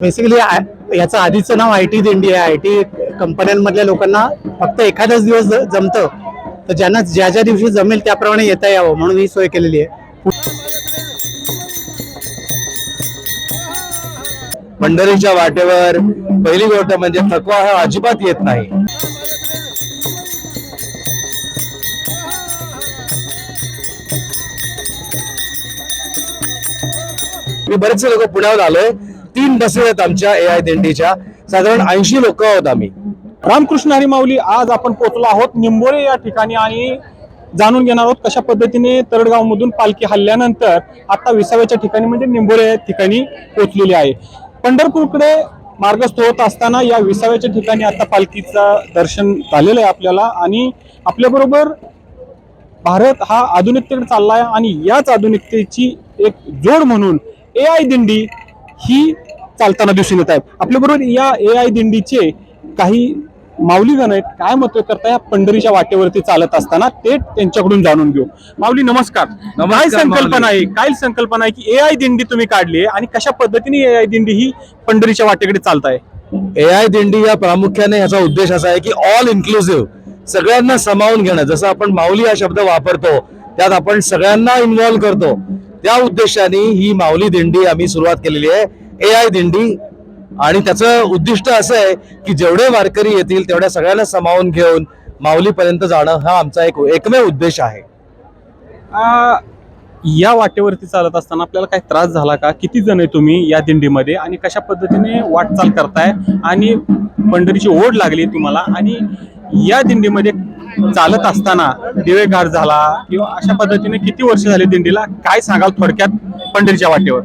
Basically याचं आधीचं नाव I T India I T कंपन्यांमधल्या लोकांना फक्त एखादाच दिवस जमतं. तर ज्यांना ज्या ज्या दिवशी जमेल त्याप्रमाणे येता यावं म्हणून ही सोय केलेली आहे. मंडळीच्या वाटेवर पहिली गोष्ट म्हणजे थकवा हा अजिबात येत नाही. मी बरेचसे लोक पुण्यावर आलोय. तीन बसेस आहेत आमच्या ए आय दिंडीच्या. साधारण ऐंशी लोक आहोत आम्ही. रामकृष्ण हरिमाऊली आज आपण पोहोचलो आहोत निंबोरे या ठिकाणी आणि जाणून घेणार आहोत कशा पद्धतीने तरडगाव मधून पालखी हल्ल्यानंतर आता विसाव्याच्या ठिकाणी म्हणजे निंबोरे या ठिकाणी पोहोचलेली आहे. पंढरपूरकडे मार्गस्थ होत असताना या विसाव्याच्या ठिकाणी आता पालखीचं दर्शन झालेलं आहे आपल्याला आणि आपल्याबरोबर भारत हा आधुनिकतेकडे चालला आहे आणि याच आधुनिकतेची एक जोड म्हणून ए आय दिंडी ही चालताना दिसून येत आहे आपल्याबरोबर या ए आय दिंडीचे काही माऊलीगण आहेत काय मत करता या पंढरीच्या वाटेवरती चालत असताना ते त्यांच्याकडून जाणून घेऊ. माऊली नमस्कार. काय संकल्पना आहे? काय संकल्पना आहे की ए आय दिंडी तुम्ही काढली आहे आणि कशा पद्धतीने ए आय दिंडी ही पंढरीच्या वाटेकडे चालत आहे ए आय दिंडी या प्रामुख्याने ह्याचा उद्देश असा आहे की ऑल इन्क्लुसिव्ह सगळ्यांना सामावून घेणं. जसं आपण माऊली हा शब्द वापरतो त्यात आपण सगळ्यांना इन्व्हॉल्व्ह करतो. त्या उद्देशाने ही माऊली दिंडी आम्ही सुरुवात केलेली आहे. ए आय दिंडी. आणि त्याचं उद्दिष्ट असं आहे की जेवढे वारकरी येतील तेवढ्या सगळ्यांना सामावून घेऊन माऊलीपर्यंत जाणं हा आमचा एक एकमेव उद्देश आहे. या वाटेवरती चालत असताना आपल्याला काही त्रास झाला का? किती जण आहे तुम्ही या दिंडीमध्ये आणि कशा पद्धतीने वाटचाल करताय? आणि पंढरीची ओढ लागली तुम्हाला आणि या दिंडीमध्ये चालत असताना दिवेगार झाला किंवा अशा पद्धतीने किती वर्ष झाली दिंडीला? काय सांगाल थोडक्यात पंढरीच्या वाटेवर?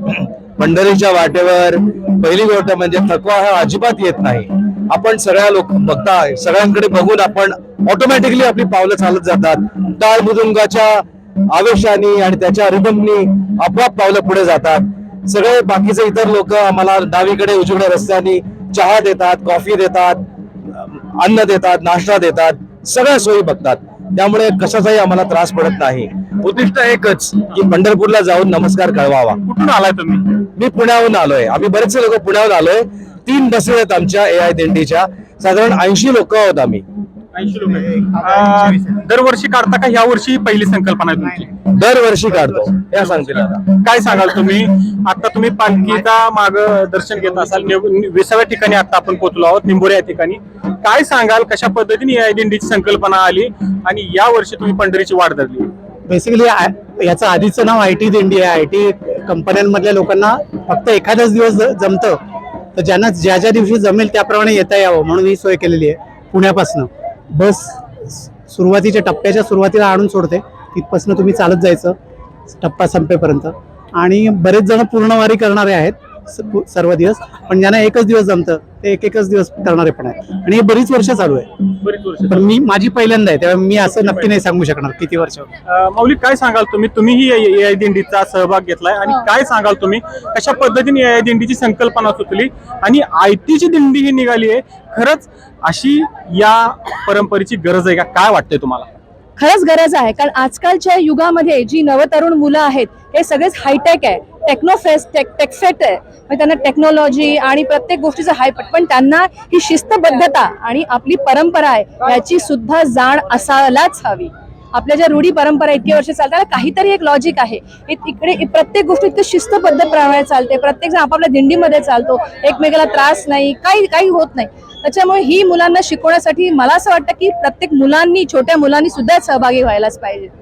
पंढरीच्या वाटेवर पहिली गोष्ट म्हणजे थकवा हा अजिबात येत नाही. आपण सगळ्या लोक बघता सगळ्यांकडे बघून आपण ऑटोमॅटिकली आपली पावलं चालत जातात. टाळ मृदुंगाच्या आवेशाने आणि त्याच्या रिदमनी आपोआप पावलं पुढे जातात. सगळे बाकीचे इतर लोक आम्हाला डावीकडे उजवड्या रस्त्याने चहा देतात कॉफी देतात अन्न देतात नाश्ता देतात. सगळ्या सोयी बघतात. त्यामुळे कशाचाही आम्हाला त्रास पडत नाही. उद्दिष्ट एकच की पंढरपूरला जाऊन नमस्कार कळवावा. कुठून आलाय तुम्ही? मी पुण्याहून आलोय. आम्ही बरेचसे लोक पुण्याहून आलोय. तीन बसेस आहेत आमच्या ए आय दिंडीच्या. साधारण ऐंशी लोक आहोत आम्ही. ऐंशी लोक दरवर्षी काढता का? ह्या वर्षी पहिली संकल्पना आहे तुमची. दरवर्षी काढतो. या सांगतील आता. काय सांगाल तुम्ही? आता तुम्ही पालखीचा माग दर्शन घेत असाल विसाव्या ठिकाणी आता आपण पोहोचलो आहोत निंबोरे या ठिकाणी. काय सांगाल? कशा पद्धतीने या दिंडीची संकल्पना आली आणि या वर्षी तुम्ही पंढरीची वाट धरली? बेसिकली याचं आधीचं नाव आय टी दिंडी आहे. आय टी कंपन्यांमधल्या लोकांना फक्त एखादाच दिवस ज- जमतं. तर ज्यांना ज्या ज्या दिवशी जमेल त्याप्रमाणे येता यावं म्हणून ही सोय केलेली आहे पुण्यापासनं. बस सुरुवातीच्या टप्प्याच्या सुरुवातीला आणून सोडते. तिथपासून तुम्ही चालत जायचं. टप्पा संपेपर्यंत. आणि बरेच जण पूर्णवारी करणारे आहेत. सर्व दिवस. पण ज्यांना एकच दिवस जमतं ते एक एकच दिवस करणारे पण आहेत. आणि हे बरीच वर्ष चालू आहे. बरीच वर्ष पण मी माझी पहिल्यांदा आहे त्यामुळे मी असं नक्की नाही सांगू शकणार किती वर्ष. माऊली काय सांगाल तुम्ही? तुम्हीही या- या दिंडीचा सहभाग घेतलाय. आणि काय सांगाल तुम्ही? कशा पद्धतीने या दिंडीची संकल्पना सुचली? आणि आयतीची दिंडी ही निघाली आहे. खरंच अशी या परंपरेची गरज आहे का? काय वाटतंय तुम्हाला? खरंच गरज आहे. कारण आजकालच्या युगामध्ये जी नवतरुण मुलं आहेत हे सगळेच हायटेक आहे. टेक्नोफेस्ट टेक टेकफेट आहे. म्हणजे त्यांना टेक्नॉलॉजी आणि प्रत्येक गोष्टीचं हायपट पण त्यांना ही शिस्तबद्धता आणि आपली परंपरा आहे याची सुद्धा जाण असायलाच हवी. आपल्या ज्या रूढी परंपरा इतके वर्ष चालतात काहीतरी एक लॉजिक आहे. इकडे प्रत्येक गोष्ट इतकं शिस्तबद्ध प्रमाणे चालते प्रत्येक जण आपापल्या दिंडीमध्ये चालतो. एकमेकाला त्रास नाही काही काही होत नाही. त्याच्यामुळे ही मुलांना शिकवण्यासाठी मला असं वाटतं की प्रत्येक मुलांनी छोट्या मुलांनी सुद्धा सहभागी व्हायलाच पाहिजे.